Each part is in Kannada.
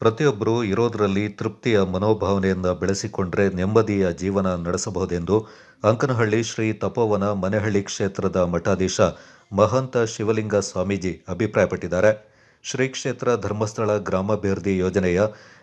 ಪ್ರತಿಯೊಬ್ಬರು ಇರೋದರಲ್ಲಿ ತೃಪ್ತಿಯ ಮನೋಭಾವನೆಯಿಂದ ಬೆಳೆಸಿಕೊಂಡ್ರೆ ನೆಮ್ಮದಿಯ ಜೀವನ ನಡೆಸಬಹುದೆಂದು ಅಂಕನಹಳ್ಳಿ ಶ್ರೀ ತಪೋವನ ಮನೆಹಳ್ಳಿ ಕ್ಷೇತ್ರದ ಮಠಾಧೀಶ ಮಹಂತ ಶಿವಲಿಂಗ ಸ್ವಾಮೀಜಿ ಅಭಿಪ್ರಾಯಪಟ್ಟಿದ್ದಾರೆ. ಶ್ರೀ ಕ್ಷೇತ್ರ ಧರ್ಮಸ್ಥಳ ಗ್ರಾಮಾಭಿವೃದ್ಧಿ ಯೋಜನೆಯ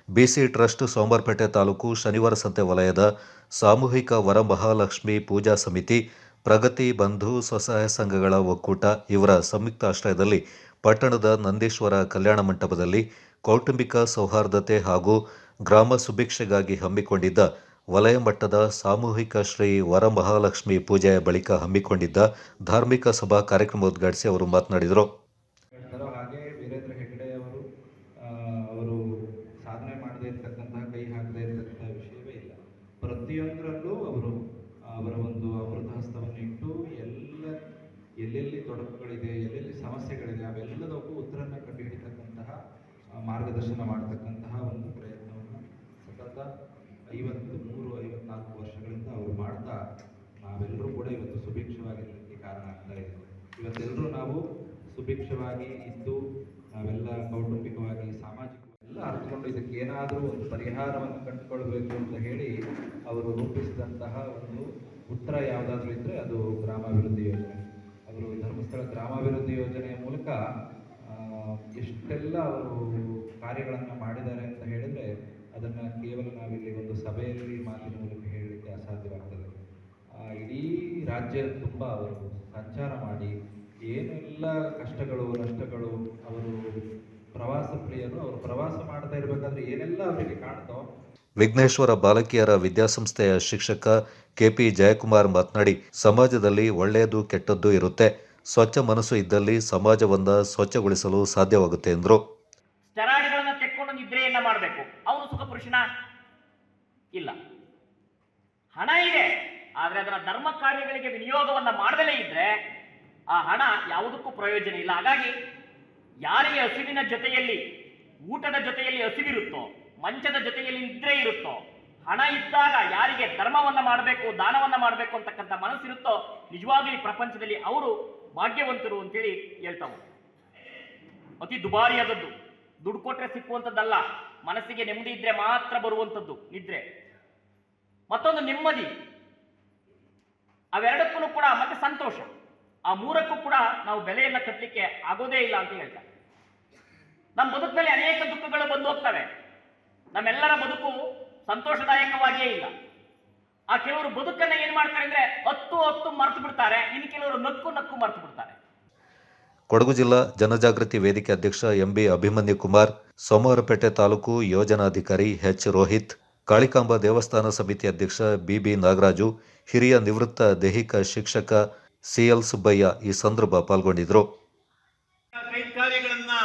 ಬಿಸಿ ಟ್ರಸ್ಟ್ ಸೋಮವಾರಪೇಟೆ ತಾಲೂಕು ಶನಿವಾರ ಸಂತೆ ವಲಯದ ಸಾಮೂಹಿಕ ವರಮಹಾಲಕ್ಷ್ಮಿ ಪೂಜಾ ಸಮಿತಿ, ಪ್ರಗತಿ ಬಂಧು ಸ್ವಸಹಾಯ ಸಂಘಗಳ ಒಕ್ಕೂಟ ಇವರ ಸಂಯುಕ್ತ ಆಶ್ರಯದಲ್ಲಿ ಪಟ್ಟಣದ ನಂದೀಶ್ವರ ಕಲ್ಯಾಣ ಮಂಟಪದಲ್ಲಿ ಕೌಟುಂಬಿಕ ಸೌಹಾರ್ದತೆ ಹಾಗೂ ಗ್ರಾಮ ಸುಭಿಕ್ಷೆಗಾಗಿ ಹಮ್ಮಿಕೊಂಡಿದ್ದ ವಲಯ ಮಟ್ಟದ ಸಾಮೂಹಿಕ ಶ್ರೀ ವರಮಹಾಲಕ್ಷ್ಮಿ ಪೂಜೆಯ ಬಳಿಕ ಹಮ್ಮಿಕೊಂಡಿದ್ದ ಧಾರ್ಮಿಕ ಸಭಾ ಕಾರ್ಯಕ್ರಮ ಉದ್ಘಾಟಿಸಿ ಅವರು ಮಾತನಾಡಿದರು. ಹಾಗೆ ವೀರೇಂದ್ರ ಅವರು ಸಾಧನೆ ಕೈ ಇರ್ತಕ್ಕಂತಹ ವಿಷಯವೇ ಇಲ್ಲ. ಪ್ರತಿಯೊಂದರಲ್ಲೂ ಅವರು ಅವರ ಒಂದು ಅಮೃತ ಹಸ್ತವನ್ನು ಇಟ್ಟು ಎಲ್ಲ, ಎಲ್ಲೆಲ್ಲಿ ತೊಡಕುಗಳಿದೆ, ಎಲ್ಲೆಲ್ಲಿ ಸಮಸ್ಯೆಗಳಿದೆ, ಅವೆಲ್ಲದಕ್ಕೂ ಉತ್ತರನ ಕಂಡುಹಿಡಿತಕ್ಕಂತಹ ಮಾರ್ಗದರ್ಶನ ಮಾಡ್ತಕ್ಕಂತಹ ಒಂದು ಪ್ರಯತ್ನವನ್ನು ಸತತ ಐವತ್ತು ಮೂರು, ಐವತ್ನಾಲ್ಕು ವರ್ಷಗಳಿಂದ ಅವರು ಮಾಡ್ತಾ ನಾವೆಲ್ಲರೂ ಕೂಡ ಇವತ್ತು ಸುಭಿಕ್ಷವಾಗಿರಲಿಕ್ಕೆ ಕಾರಣ ಆಗ್ತಾ ಇದೆ. ಇವತ್ತೆಲ್ಲರೂ ನಾವು ಸುಭಿಕ್ಷವಾಗಿ ಇದ್ದು ನಾವೆಲ್ಲ ಕೌಟುಂಬಿಕವಾಗಿ ಸಾಮಾಜಿಕ ಎಲ್ಲ ಅರ್ಥಕೊಂಡು ಇದಕ್ಕೆ ಏನಾದರೂ ಒಂದು ಪರಿಹಾರವನ್ನು ಕಂಡುಕೊಳ್ಬೇಕು ಅಂತ ಹೇಳಿ ಅವರು ರೂಪಿಸಿದಂತಹ ಒಂದು ಉತ್ತರ ಯಾವುದಾದ್ರೂ ಇದ್ದರೆ ಅದು ಗ್ರಾಮಾಭಿವೃದ್ಧಿ ಯೋಜನೆ. ಅವರು ಧರ್ಮಸ್ಥಳ ಗ್ರಾಮಾಭಿವೃದ್ಧಿ ಯೋಜನೆಯ ಮೂಲಕ ಎಷ್ಟೆಲ್ಲ ಅವರು ಕಾರ್ಯಗಳನ್ನು ಮಾಡಿದ್ದಾರೆ ಅಂತ ಹೇಳಿದರೆ ಅದನ್ನು ಕೇವಲ ನಾವಿಲ್ಲಿ ಒಂದು ಸಭೆಯಲ್ಲಿ ಮಾತಿನ ಮೂಲಕ ಹೇಳಲಿಕ್ಕೆ ಅಸಾಧ್ಯವಾಗ್ತದೆ. ಇಡೀ ರಾಜ್ಯ ತುಂಬ ಅವರು ಸಂಚಾರ ಮಾಡಿ ಏನೆಲ್ಲ ಕಷ್ಟಗಳು, ನಷ್ಟಗಳು ಅವರು ಪ್ರವಾಸ ಪ್ರಿಯರು ಅವರು ಪ್ರವಾಸ ಮಾಡ್ತಾ ಇರಬೇಕಾದ್ರೆ ಏನೆಲ್ಲ ಅವರಿಗೆ ಕಾಣ್ತೋ ವಿಘ್ನೇಶ್ವರ ಬಾಲಕಿಯರ ವಿದ್ಯಾಸಂಸ್ಥೆಯ ಶಿಕ್ಷಕ ಕೆಪಿ ಜಯಕುಮಾರ್ ಮಾತನಾಡಿ, ಸಮಾಜದಲ್ಲಿ ಒಳ್ಳೆಯದು ಕೆಟ್ಟದ್ದು ಇರುತ್ತೆ. ಸ್ವಚ್ಛ ಮನಸ್ಸು ಇದ್ದಲ್ಲಿ ಸಮಾಜವನ್ನ ಸ್ವಚ್ಛಗೊಳಿಸಲು ಸಾಧ್ಯವಾಗುತ್ತೆ ಎಂದರು. ಸ್ಟೆರಾಯ್ಡ್ಗಳನ್ನ ತೆಕ್ಕೊಂಡು ನಿದ್ರೆಯನ್ನ ಮಾಡಬೇಕು. ಅವನು ಸುಖ ಪುರುಷನ? ಇಲ್ಲ. ಹಣ ಇದೆ. ಆದರೆ ಅದರ ಧರ್ಮ ಕಾರ್ಯಗಳಿಗೆ ವಿನಿಯೋಗವನ್ನ ಮಾಡದಲೇ ಇದ್ರೆ ಆ ಹಣ ಯಾವುದಕ್ಕೂ ಪ್ರಯೋಜನ ಇಲ್ಲ. ಹಾಗಾಗಿ ಯಾರಿಗೆ ಹಸಿವಿನ ಜೊತೆಯಲ್ಲಿ, ಊಟದ ಜೊತೆಯಲ್ಲಿ ಹಸಿವಿರುತ್ತೋ, ಮಂಚದ ಜೊತೆಯಲ್ಲಿ ನಿದ್ರೆ ಇರುತ್ತೋ, ಹಣ ಇದ್ದಾಗ ಯಾರಿಗೆ ಧರ್ಮವನ್ನ ಮಾಡಬೇಕು, ದಾನವನ್ನ ಮಾಡಬೇಕು ಅಂತಕ್ಕಂಥ ಮನಸ್ಸಿರುತ್ತೋ, ನಿಜವಾಗ್ಲೂ ಈ ಪ್ರಪಂಚದಲ್ಲಿ ಅವರು ಭಾಗ್ಯವಂತರು ಅಂತೇಳಿ ಹೇಳ್ತಾವ. ಅತಿ ದುಬಾರಿಯಾದದ್ದು, ದುಡ್ಡು ಕೊಟ್ರೆ ಸಿಕ್ಕುವಂಥದ್ದಲ್ಲ ಮನಸ್ಸಿಗೆ ನೆಮ್ಮದಿ ಇದ್ರೆ ಮಾತ್ರ ಬರುವಂಥದ್ದು ನಿದ್ರೆ. ಮತ್ತೊಂದು ನೆಮ್ಮದಿ, ಅವೆರಡಕ್ಕೂ ಕೂಡ ಮತ್ತೆ ಸಂತೋಷ. ಆ ಮೂರಕ್ಕೂ ಕೂಡ ನಾವು ಬೆಲೆಯನ್ನ ಕಟ್ಟಲಿಕ್ಕೆ ಆಗೋದೇ ಇಲ್ಲ ಅಂತ ಹೇಳ್ತಾರೆ. ನಮ್ಮ ಬದುಕಿನಲ್ಲಿ ಅನೇಕ ದುಃಖಗಳು ಬಂದು ಹೋಗ್ತವೆ. ನಮ್ಮೆಲ್ಲರ ಬದುಕು ಸಂತೋಷದಾಯಕವಾಗಿಯೇ ಇಲ್ಲ. ಆ ಕೆಲವರು ಬದುಕನ್ನ ಏನ್ ಮಾಡ್ತಾರೆ ಅಂದ್ರೆ ಹತ್ತು ಹತ್ತು ಮರ್ತು ಬಿಡ್ತಾರೆ ಇನ್ನು ಕೆಲವರು ನಕ್ಕು ನಕ್ಕು ಮರ್ತು ಬಿಡ್ತಾರೆ. ಕೊಡಗು ಜಿಲ್ಲಾ ಜನಜಾಗೃತಿ ವೇದಿಕೆ ಅಧ್ಯಕ್ಷ ಎಂಬಿ ಅಭಿಮನ್ಯು ಕುಮಾರ್ ಸೋಮವಾರಪೇಟೆ ತಾಲೂಕು ಯೋಜನಾಧಿಕಾರಿ ಎಚ್ ರೋಹಿತ್ ಕಾಳಿಕಾಂಬ ದೇವಸ್ಥಾನ ಸಮಿತಿ ಅಧ್ಯಕ್ಷ ಬಿಬಿ ನಾಗರಾಜು ಹಿರಿಯ ನಿವೃತ್ತ ದೈಹಿಕ ಶಿಕ್ಷಕ ಸಿಎಲ್ ಸುಬ್ಬಯ್ಯ ಈ ಸಂದರ್ಭ ಪಾಲ್ಗೊಂಡಿದ್ದರು. ಕೈಕಾರ್ಯಗಳನ್ನು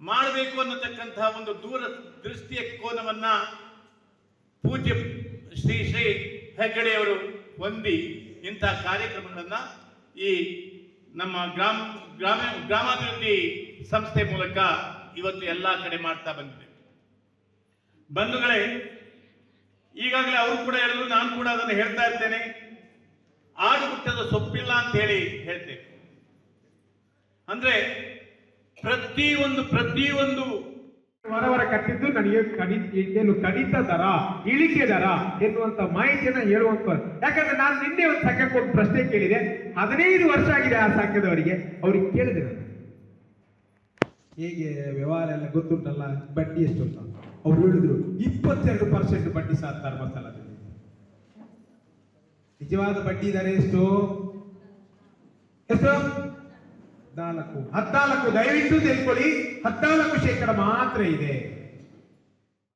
ಮಾಡಬೇಕು ಅನ್ನತಕ್ಕಂತಹ ಒಂದು ದೂರ ದೃಷ್ಟಿಯ ಕೋನವನ್ನ ಪೂಜ್ಯ ಶ್ರೀ ಶ್ರೀ ಹೆಗ್ಗಡೆಯವರು ಹೊಂದಿ ಇಂಥ ಕಾರ್ಯಕ್ರಮಗಳನ್ನು ಈ ನಮ್ಮ ಗ್ರಾಮ ಗ್ರಾಮ, ಗ್ರಾಮಾಭಿವೃದ್ಧಿ ಸಂಸ್ಥೆ ಮೂಲಕ ಇವತ್ತು ಎಲ್ಲ ಕಡೆ ಮಾಡ್ತಾ ಬಂದಿದೆ. ಬಂಧುಗಳೇ, ಈಗಾಗಲೇ ಅವರು ಕೂಡ ಹೇಳಿದ್ರು, ನಾನು ಕೂಡ ಅದನ್ನು ಹೇಳ್ತಾ ಇರ್ತೇನೆ. ಆಡು ಹುಟ್ಟದ ಸೊಪ್ಪಿಲ್ಲ ಅಂತ ಹೇಳಿ ಹೇಳ್ತೇವೆ ಅಂದ್ರೆ ಪ್ರತಿಯೊಂದು ವಾರವಾರ ಕಟ್ಟಿದ್ದು ನನಗೆ ಕಡಿ ಏನು ಕಡಿತ ದರ, ಇಳಿಕೆ ದರ ಎನ್ನುವಂತ ಮಾಹಿತಿಯನ್ನ ಹೇಳುವಂತ ಯಾಕಂದ್ರೆ ನಾನು ನಿನ್ನೆ ಒಂದು ಸಂಖ್ಯೆ ಒಂದು ಪ್ರಶ್ನೆ ಕೇಳಿದೆ. ಹದಿನೈದು ವರ್ಷ ಆಗಿದೆ ಆ ಸಂಖ್ಯೆದವರಿಗೆ ಅವ್ರಿಗೆ ಕೇಳಿದೆ ನಾನು. ಹೇಗೆ ವ್ಯವಹಾರ ಎಲ್ಲ ಗೊತ್ತುಂಟಲ್ಲ? ಬಡ್ಡಿ ಎಷ್ಟು ಅಂತ ಅವ್ರು ಹೇಳಿದ್ರು, ಇಪ್ಪತ್ತೆರಡು ಪರ್ಸೆಂಟ್ ಬಡ್ಡಿ ಸಹ ಧರ್ಮಸ್ಥಳದಲ್ಲಿ ನಿಜವಾದ ಬಡ್ಡಿ ದರ ಎಷ್ಟು? ಎಷ್ಟು? ಹದಿನಾಲ್ಕು. ಹದಿನಾಲ್ಕು. ದಯವಿಟ್ಟು ತಿಳ್ಕೊಳ್ಳಿ. ಹದಿನಾಲ್ಕು ಶೇಕಡ ಮಾತ್ರ ಇದೆ.